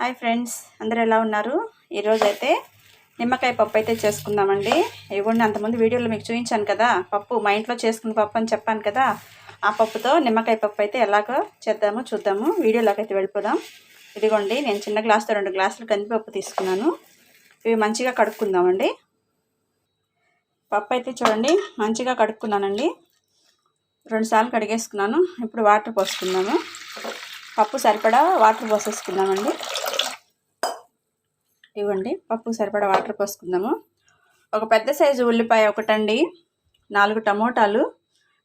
Hi friends అందరూ ఎలా ఉన్నారు? ఈరోజైతే నిమ్మకాయ పప్పు అయితే చేసుకుందామండి. ఇవ్వండి అంతకుముందు వీడియోలో మీకు చూపించాను కదా పప్పు మా ఇంట్లో చేసుకున్న పప్పు అని చెప్పాను కదా ఆ పప్పుతో నిమ్మకాయ పప్పు అయితే ఎలాగో చేద్దాము చూద్దాము. వీడియోలోకి అయితే వెళ్ళిపోదాం. ఇదిగోండి నేను చిన్న గ్లాస్తో రెండు గ్లాసులు కందిపప్పు తీసుకున్నాను. ఇవి మంచిగా కడుక్కుందామండి. పప్పు అయితే చూడండి మంచిగా కడుక్కున్నానండి. రెండుసార్లు కడిగేసుకున్నాను ఇప్పుడు వాటర్ పోసుకుందాము. పప్పు సరిపడా వాటర్ పోసేసుకుందామండి. ఇవ్వండి. పప్పు సరిపడా వాటర్ పోసుకుందాము. ఒక పెద్ద సైజు ఉల్లిపాయ ఒకటండి. నాలుగు టమోటాలు.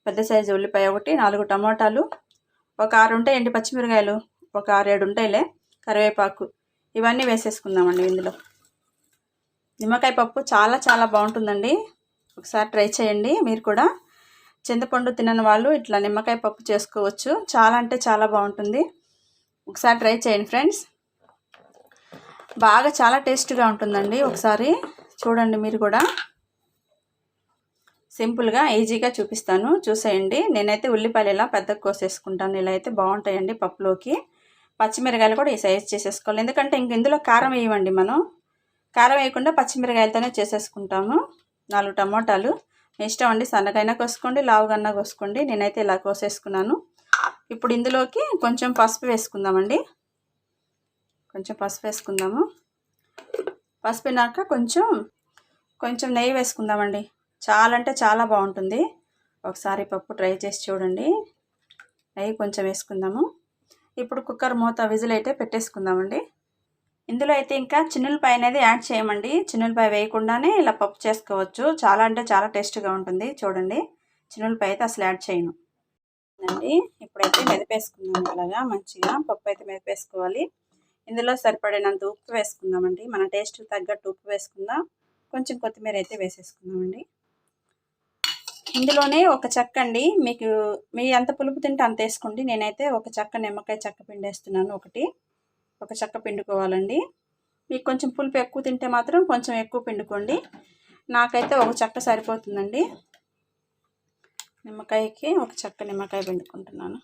పెద్ద సైజు ఉల్లిపాయ ఒకటి నాలుగు టమోటాలు. ఒక ఆరు ఉంటాయి ఎండి పచ్చిమిరకాయలు? ఒక ఆరు ఏడు ఉంటాయిలే. కరివేపాకు. ఇవన్నీ వేసేసుకుందామండి ఇందులో. నిమ్మకాయ పప్పు చాలా చాలా బాగుంటుందండి. ఒకసారి ట్రై చేయండి మీరు కూడా. చింతపండు తినని వాళ్ళు ఇట్లా నిమ్మకాయ పప్పు చేసుకోవచ్చు. చాలా అంటే చాలా బాగుంటుంది. ఒకసారి ట్రై చేయండి ఫ్రెండ్స్. బాగా చాలా టేస్ట్గా ఉంటుందండి. ఒకసారి చూడండి మీరు కూడా. సింపుల్గా ఈజీగా చూపిస్తాను. చూసేయండి. నేనైతే ఉల్లిపాయలు ఇలా పెద్దగా కోసేసుకుంటాను. ఇలా అయితే బాగుంటాయండి పప్పులోకి. పచ్చిమిరకాయలు కూడా ఈ సైజ్ చేసేసుకోవాలి. ఎందుకంటే ఇంక ఇందులో కారం వేయమండి మనం. కారం వేయకుండా పచ్చిమిరకాయలతోనే చేసేసుకుంటాము. నాలుగు టమోటాలు. మీ ఇష్టం అండి సన్నగైనా కోసుకోండి లావుగన్నా కోసుకోండి. నేనైతే ఇలా కోసేసుకున్నాను. ఇప్పుడు ఇందులోకి కొంచెం పసుపు వేసుకుందామండి. కొంచెం పసుపు వేసుకుందాము. పసుపు వినాక కొంచెం కొంచెం నెయ్యి వేసుకుందామండి. చాలా అంటే చాలా బాగుంటుంది. ఒకసారి పప్పు ట్రై చేసి చూడండి. నెయ్యి కొంచెం వేసుకుందాము. ఇప్పుడు కుక్కర్ మూత విజిల్ అయితే పెట్టేసుకుందామండి. ఇందులో అయితే ఇంకా చిన్నులపాయ అనేది యాడ్ చేయమండి. చిన్నులపాయ వేయకుండానే ఇలా పప్పు చేసుకోవచ్చు. చాలా అంటే చాలా టేస్ట్గా ఉంటుంది. చూడండి. చిన్నులపాయ అయితే అసలు యాడ్ చేయను. అండి ఇప్పుడైతే మెదిపేసుకుందాం అలాగా మంచిగా పప్పు అయితే మెదిపేసుకోవాలి. ఇందులో సరిపడినంత ఉప్పు వేసుకుందామండి. మన టేస్ట్ తగ్గట్టు ఉప్పు వేసుకుందాం. కొంచెం కొత్తిమీర అయితే వేసేసుకుందామండి. ఇందులోనే ఒక చెక్క అండి. మీకు మీ ఎంత పులుపు తింటే అంత వేసుకోండి. నేనైతే ఒక చెక్క నిమ్మకాయ చెక్క పిండేస్తున్నాను ఒకటి. ఒక చెక్క పిండుకోవాలండి. మీకు కొంచెం పులుపు ఎక్కువ తింటే మాత్రం కొంచెం ఎక్కువ పిండుకోండి. నాకైతే ఒక చెక్క సరిపోతుందండి. నిమ్మకాయకి ఒక చెక్క నిమ్మకాయ పిండుకుంటున్నాను.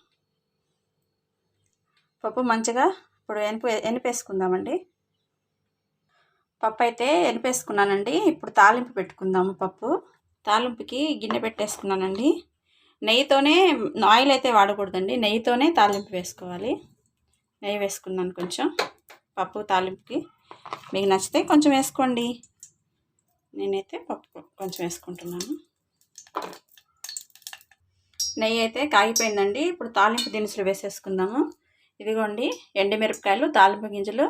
పప్పు మంచిగా ఇప్పుడు ఎనిపి ఎనిపేసుకుందామండి. పప్పు అయితే ఎనిపేసుకున్నానండి. ఇప్పుడు తాలింపు పెట్టుకుందాము పప్పు. తాలింపుకి గిన్నె పెట్టేసుకున్నానండి. నెయ్యితోనే ఆయిల్ అయితే వాడకూడదండి. నెయ్యితోనే తాలింపు వేసుకోవాలి. నెయ్యి వేసుకున్నాను కొంచెం పప్పు తాలింపుకి. మీకు నచ్చితే కొంచెం వేసుకోండి. నేనైతే పప్పు కొంచెం వేసుకుంటున్నాను. నెయ్యి అయితే కాగిపోయిందండి. ఇప్పుడు తాలింపు దినుసులు వేసేసుకుందాము. ఇదిగోండి ఎండుమిరపకాయలు తాలింపు గింజలు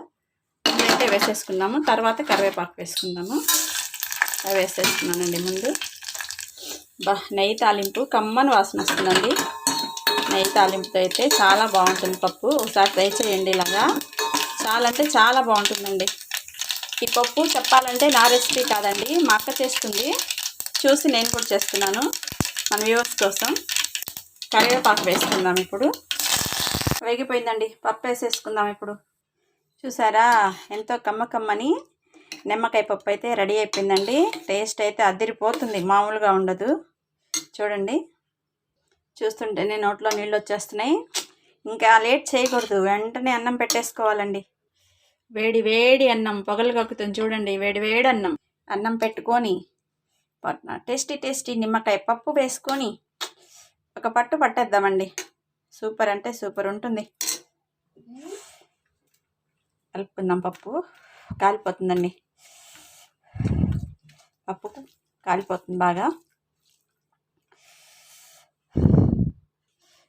అయితే వేసేసుకుందాము. తర్వాత కరివేపాకు వేసుకుందాము. అవి వేసేసుకున్నానండి ముందు. బా నెయ్యి తాలింపు కమ్మని వాసన వస్తుందండి. నెయ్యి తాలింపుతో అయితే చాలా బాగుంటుంది పప్పు. ఒకసారి ట్రై చేయండి ఇలాగా. చాలా అంటే చాలా బాగుంటుందండి. ఈ పప్పు చెప్పాలంటే నా రెసిపీ కాదండి మా అక్క చేస్తుంది. చూసి నేను కూడా చేస్తున్నాను మన వ్యూవర్స్ కోసం. కరివేపాకు వేసుకుందాం ఇప్పుడు. వేగిపోయిందండి. పప్పు వేసేసుకుందాం ఇప్పుడు. చూసారా? ఎంతో కమ్మ కమ్మని నిమ్మకాయ పప్పు అయితే రెడీ అయిపోయిందండి. టేస్ట్ అయితే అదిరిపోతుంది. మామూలుగా ఉండదు. చూడండి. చూస్తుంటేనే నోట్లో నీళ్ళు వచ్చేస్తున్నాయి. ఇంకా లేట్ చేయకూడదు. వెంటనే అన్నం పెట్టేసుకోవాలండి. వేడి వేడి అన్నం. పొగలు కక్కుతుంది చూడండి. వేడి వేడి అన్నం. అన్నం పెట్టుకొని టేస్టీ టేస్టీ నిమ్మకాయ పప్పు వేసుకొని ఒక పట్టు పట్టేద్దామండి. సూపర్ అంటే సూపర్ ఉంటుంది. కలుపుకుందాం పప్పు. కాలిపోతుందండి. పప్పు కాలిపోతుంది బాగా.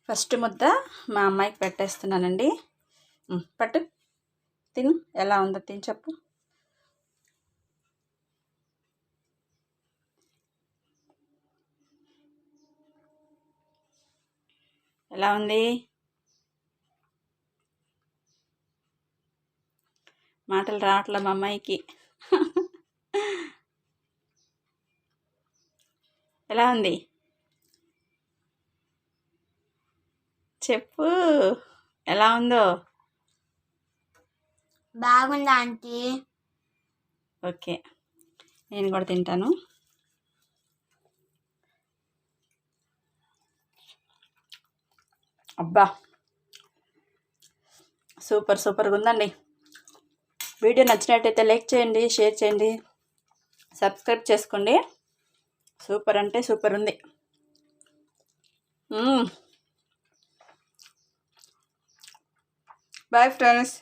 ఫస్ట్ ముద్ద మా అమ్మాయికి పెట్టేస్తున్నానండి. పట్టు. తిను. ఎలా ఉందో తిని చెప్పు. ఎలా ఉంది? మాటలు రావట్లే మా అమ్మాయికి. ఎలా ఉంది? చెప్పు ఎలా ఉందో? బాగుందా ఆంటీ? ఓకే నేను కూడా తింటాను. అబ్బా! సూపర్ సూపర్గా ఉందండి. వీడియో నచ్చినట్టయితే లైక్ చేయండి షేర్ చేయండి సబ్స్క్రైబ్ చేసుకోండి. సూపర్ అంటే సూపర్ ఉంది. Bye friends.